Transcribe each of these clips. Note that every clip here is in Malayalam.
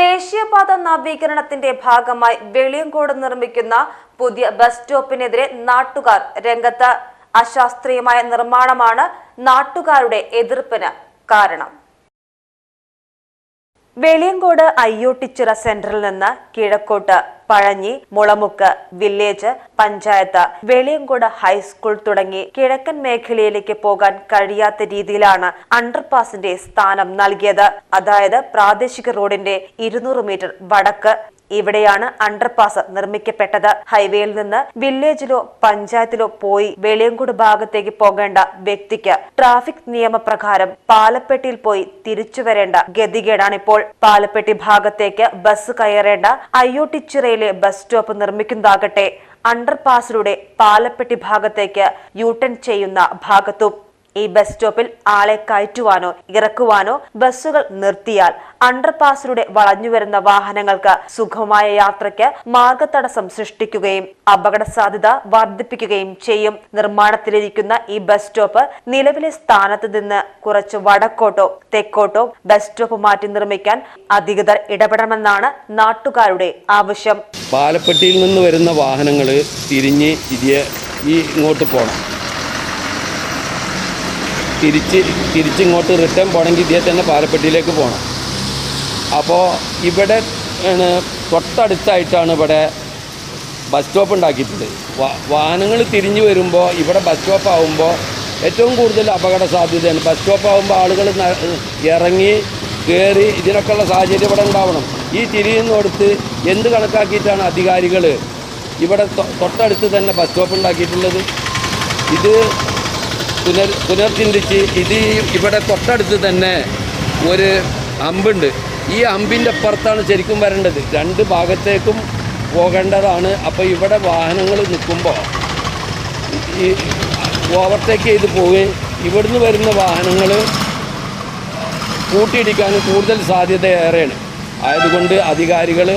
ദേശീയപാത നവീകരണത്തിന്റെ ഭാഗമായി വെളിയങ്കോട് നിർമ്മിക്കുന്ന പുതിയ ബസ് സ്റ്റോപ്പിനെതിരെ നാട്ടുകാർ രംഗത്ത് അശാസ്ത്രീയമായ നിർമ്മാണമാണ് നാട്ടുകാരുടെ എതിർപ്പിന് കാരണം. വെളിയങ്കോട് അയ്യോട്ടിച്ചിറ സെന്ററിൽ നിന്ന് കിഴക്കോട്ട് Pazhanji Mulamukku village panchayat Veliyankode high school തുടങ്ങി കിഴക്കൻ മേഖലയിലേക്ക് പോകാൻ കഴിയാത്ത രീതിയിലാണ് അണ്ടർപാസിന്റെ സ്ഥാനം നൽകിയത്. അതായത് പ്രാദേശിക റോഡിന്റെ ഇരുന്നൂറ് മീറ്റർ വടക്ക് ഇവിടെയാണ് അണ്ടർപാസ് നിർമ്മിക്കപ്പെട്ടത്. ഹൈവേയിൽ നിന്ന് വില്ലേജിലോ പഞ്ചായത്തിലോ പോയി വെളിയങ്കോട് ഭാഗത്തേക്ക് പോകേണ്ട വ്യക്തിക്ക് ട്രാഫിക് നിയമപ്രകാരം പാലപ്പെട്ടിയിൽ പോയി തിരിച്ചു വരേണ്ട ഗതികേടാണിപ്പോൾ പാലപ്പെട്ടി ഭാഗത്തേക്ക് ബസ് കയറേണ്ട അയ്യോട്ടിച്ചിറയിലെ ബസ് സ്റ്റോപ്പ് നിർമ്മിക്കുന്നതാകട്ടെ അണ്ടർപാസിലൂടെ പാലപ്പെട്ടി ഭാഗത്തേക്ക് യൂട്ടേൺ ചെയ്യുന്ന ഭാഗത്തും. ഈ ബസ് സ്റ്റോപ്പിൽ ആളെ കയറ്റുവാനോ ഇറക്കുവാനോ ബസ്സുകൾ നിർത്തിയാൽ അണ്ടർപാസിലൂടെ വളഞ്ഞുവരുന്ന വാഹനങ്ങൾക്ക് സുഖമായ യാത്രയ്ക്ക് മാർഗതടസ്സം സൃഷ്ടിക്കുകയും അപകട സാധ്യത വർദ്ധിപ്പിക്കുകയും ചെയ്യും. നിർമ്മാണത്തിലിരിക്കുന്ന ഈ ബസ് സ്റ്റോപ്പ് നിലവിലെ സ്ഥാനത്ത് നിന്ന് കുറച്ച് വടക്കോട്ടോ തെക്കോട്ടോ ബസ് സ്റ്റോപ്പ് മാറ്റി നിർമ്മിക്കാൻ അധികൃതർ ഇടപെടണമെന്നാണ് നാട്ടുകാരുടെ ആവശ്യം. പാലപ്പെട്ടിയിൽ നിന്ന് വരുന്ന വാഹനങ്ങൾ തിരിഞ്ഞ് ഇതിയെ ഈ ഇങ്ങോട്ട് പോകണം തിരിച്ച് തിരിച്ചിങ്ങോട്ട് റിട്ടേൺ പോകണമെങ്കിൽ ഇതേ തന്നെ പാലപ്പെട്ടിയിലേക്ക് പോകണം. അപ്പോൾ ഇവിടെ ആണ് തൊട്ടടുത്തായിട്ടാണ് ഇവിടെ ബസ് സ്റ്റോപ്പ് ഉണ്ടാക്കിയിട്ടുണ്ട് വാഹനങ്ങൾ തിരിഞ്ഞു വരുമ്പോൾ ഇവിടെ ബസ് സ്റ്റോപ്പ് ആകുമ്പോൾ ഏറ്റവും കൂടുതൽ അപകട സാധ്യതയാണ്. ബസ് സ്റ്റോപ്പ് ആകുമ്പോൾ ആളുകൾ ഇറങ്ങി കയറി ഇതിനൊക്കെയുള്ള സാഹചര്യം ഇവിടെ ഉണ്ടാവണം. ഈ തിരിയുന്നിടത്ത് എന്ത് കണക്കാക്കിയിട്ടാണ് അധികാരികൾ ഇവിടെ തൊട്ടടുത്ത് തന്നെ ബസ് സ്റ്റോപ്പ് ഉണ്ടാക്കിയിട്ടുള്ളത്? ഇത് പുനർ പുനർചിന്തിച്ച് ഇത് ഇവിടെ തൊട്ടടുത്ത് തന്നെ ഒരു അമ്പുണ്ട്. ഈ അമ്പിന്റെ അപ്പുറത്താണ് ശരിക്കും വരേണ്ടത്. രണ്ട് ഭാഗത്തേക്കും പോകേണ്ടതാണ്. അപ്പോൾ ഇവിടെ വാഹനങ്ങൾ നിൽക്കുമ്പോൾ ഈ ഓവർടേക്ക് ചെയ്ത് പോവുകയും ഇവിടുന്ന് വരുന്ന വാഹനങ്ങൾ കൂട്ടിയിടിക്കാൻ കൂടുതൽ സാധ്യത ഏറെയാണ്. ആയതുകൊണ്ട് അധികാരികൾ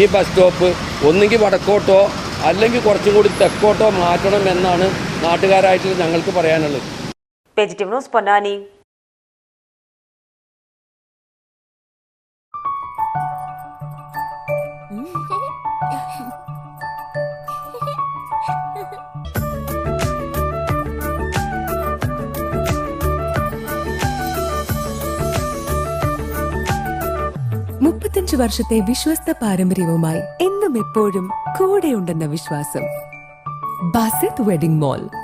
ഈ ബസ് സ്റ്റോപ്പ് ഒന്നുകിൽ വടക്കോട്ടോ അല്ലെങ്കിൽ കുറച്ചും കൂടി തെക്കോട്ടോ മാറ്റണം എന്നാണ് നാട്ടുകാരായിട്ട് ഞങ്ങൾക്ക് പറയാനുള്ളത്. വെജിറ്റീവ് ന്യൂസ് പൊന്നാനി. മുപ്പത്തഞ്ച് വർഷത്തെ വിശ്വസ്ത പാരമ്പര്യവുമായി എന്നും എപ്പോഴും കൂടെയുണ്ടെന്ന വിശ്വാസം. Basith wedding mall.